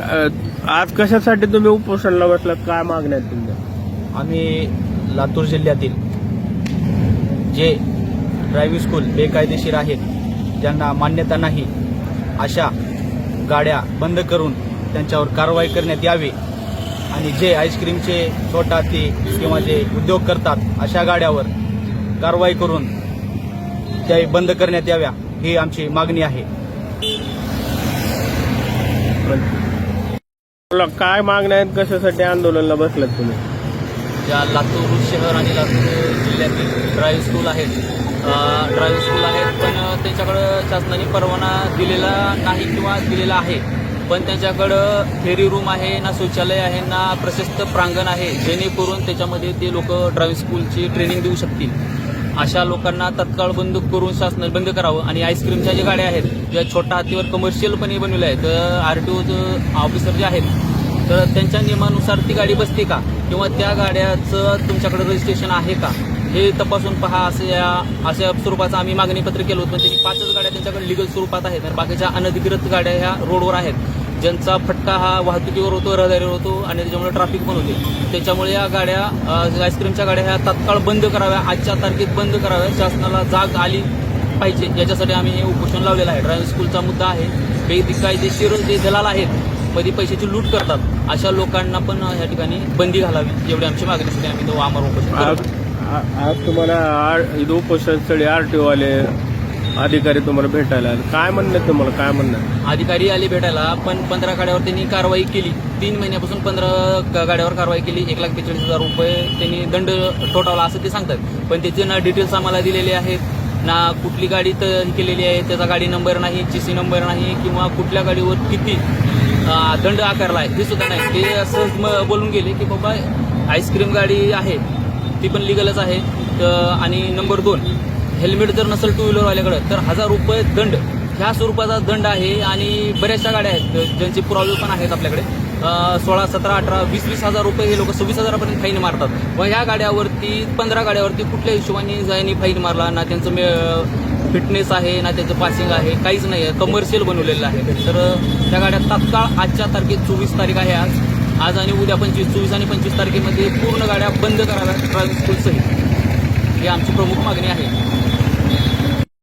आज कशासाठी तुम्ही उपोषणाला बसलात? काय मागण्या आहेत तुमच्या? आम्ही लातूर जिल्ह्यातील जे ड्रायव्हिंग स्कूल बेकायदेशीर आहेत ज्यांना मान्यता नाही अशा गाड्या बंद करून त्यांच्यावर कारवाई करण्यात यावी आणि जे आईस्क्रीमचे छोटा ते किंवा जे उद्योग करतात अशा गाड्यावर कारवाई करून त्या बंद करण्यात याव्या ही आमची मागणी आहे. तुला काय मागण्या आहेत कशासाठी आंदोलनला बसलात तुम्ही? ज्या लातूर शहर आणि लातूर जिल्ह्यातील ड्राईव्ह स्कूल आहेत. ड्राईव्ह स्कूल आहेत पण त्याच्याकडं शासनाने परवाना दिलेला नाही किंवा दिलेला आहे. पण त्यांच्याकडं फेरी रूम आहे ना शौचालय आहे ना प्रशस्त प्रांगण आहे जेणेकरून त्याच्यामध्ये ते लोक ड्रायव्हिंग स्कूलची ट्रेनिंग देऊ शकतील. अशा लोकांना तत्काळ बंद करून शासन बंद करावं आणि आईस्क्रीमच्या ज्या गाड्या आहेत ज्या छोट्या हातीवर कमर्शियलपणे बनवल्या आहेत आर टी ओचं ऑफिसर जे आहेत तर त्यांच्या नियमानुसार ती गाडी बसते का? किंवा त्या गाड्याचं तुमच्याकडे रजिस्ट्रेशन आहे का? हे तपासून पहा असं या अशा स्वरूपाचं आम्ही मागणीपत्र केलं होतं. म्हणजे ही पाचच गाड्या त्यांच्याकडे लिगल स्वरूपात आहेत. तर बाकीच्या अनधिकृत गाड्या ह्या रोडवर आहेत. ज्यांचा फटका हा वाहतुकीवर होतो रहदारीवर होतो आणि त्याच्यामुळे ट्रॅफिक पण होते. त्याच्यामुळे या गाड्या आईस्क्रीमच्या गाड्या ह्या तात्काळ बंद कराव्या आजच्या तारखेत बंद कराव्या. शासनाला जाग आली पाहिजे. याच्यासाठी आम्ही हे उपोषण लावलेलं आहे. ड्रायव्हिंग स्कूलचा मुद्दा आहे. बेकायदेशीर जे दलाल आहेत मध्ये पैशाची लूट करतात. अशा लोकांना पण या ठिकाणी बंदी घालावी एवढी आमची मागणीसाठी आम्ही तो आमर उपोषण आज आ- तुम्हाला आर- इथं उपोषण आर टी आले अधिकारी तुम्हाला भेटायला आले. काय म्हणणं तुम्हाला? काय म्हणणं अधिकारी आले भेटायला पण पंधरा गाड्यावर त्यांनी कारवाई केली. तीन महिन्यापासून पंधरा ग- गाड्यावर कारवाई केली. एक लाख बेचाळीस हजार रुपये त्यांनी दंड ठोठावला असं ते सांगतात. पण त्याचे ना डिटेल्स आम्हाला दिलेले आहेत. ना कुठली गाडी तर हे केलेली आहे त्याचा गाडी नंबर नाही सी नंबर नाही किंवा कुठल्या गाडीवर किती अं, दंड आकारला आहे ते सुद्धा नाही. ते असं म- बोलून गेले की बाबा आईस्क्रीम गाडी आहे. ती पण लिगलच आहे. तर- आणि नंबर दोन हेल्मेट जर नसेल टू व्हीलरवाल्याकडं तर हजार रुपये दंड. ह्या स्वरूपाचा दंड आहे आणि बऱ्याचशा गाड्या आहेत ज्यांचे पुरावे पण आहेत आपल्याकडे. सोळा सतरा अठरा वीस वीस हजार रुपये हे लोक सव्वीस हजारापर्यंत फाईन मारतात. व ह्या गाड्यावरती पंधरा गाड्यावरती कुठल्या हिशोबाने जायनी फाईन मारला ना त्यांचं मे फिटनेस आहे ना त्याचं पासिंग आहे काहीच नाही आहे कमर्शियल बनवलेलं आहे. तर त्या गाड्या तात्काळ आजच्या तारखेत चोवीस तारीख आहे आज. आज आणि उद्या पंचवीस चोवीस आणि पंचवीस तारखेमध्ये पूर्ण गाड्या बंद कराव्यात ट्रान्सपोर्टसहित स्कूल ही आमची प्रमुख मागणी आहे.